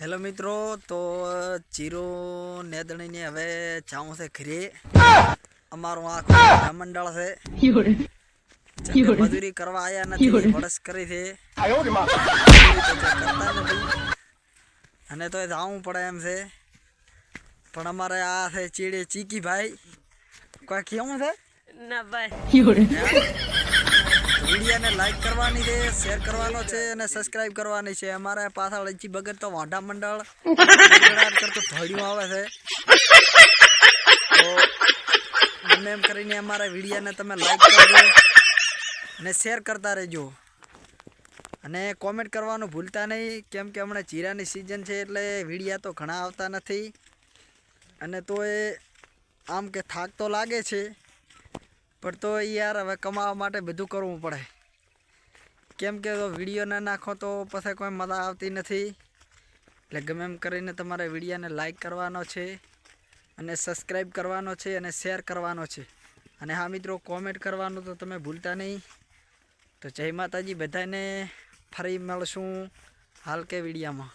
Hello મિત્રો તો ચીરો નેદણીને હવે જાઉં છે ઘરે. અમારું આ મંડળ છે. મજૂરી કરવા આયા નથી વડસ કરી છે. અને તો જાવું પડે એમ છે. પણ અમારે આ છે ચીડે ચીકી ભાઈ. કોઈ કેવું છે? ના ભાઈ. વિડીયોને લાઈક કરવાની છે શેર કરવાનો છે અને સબસ્ક્રાઇબ કરવાની છે. અમારે પાછળ હજી બગર તો વાંઢા મંડળ. કરતું ધોળિયું આવે છે. તો એમ કરીને અમારા વિડીયોને તમે લાઈક કરજો અને શેર કરતા રહેજો. અને કોમેન્ટ કરવાનું ભૂલતા નહીં, કેમ કે હમણાં જીરાની સિઝન છે એટલે વિડીયા તો ઘણા આવતા નથી. અને તો એ આમ કે થાક તો લાગે છે. પણ તો યાર હવે કમાવા માટે બધું કરવું પડે. કેમ કે વીડિયો ના નાખો તો પછી કોઈ મજા આવતી નથી. એટલે ગમે એમ કરીને તમારે વિડીયોને લાઈક કરવાનો છે અને સબસ્ક્રાઈબ કરવાનો છે અને શેર કરવાનો છે. અને હા મિત્રો કોમેન્ટ કરવાનું તો તમે ભૂલતા નહીં. તો જય માતાજી, બધાને ફરી મળશું હાલ કે વિડીયામાં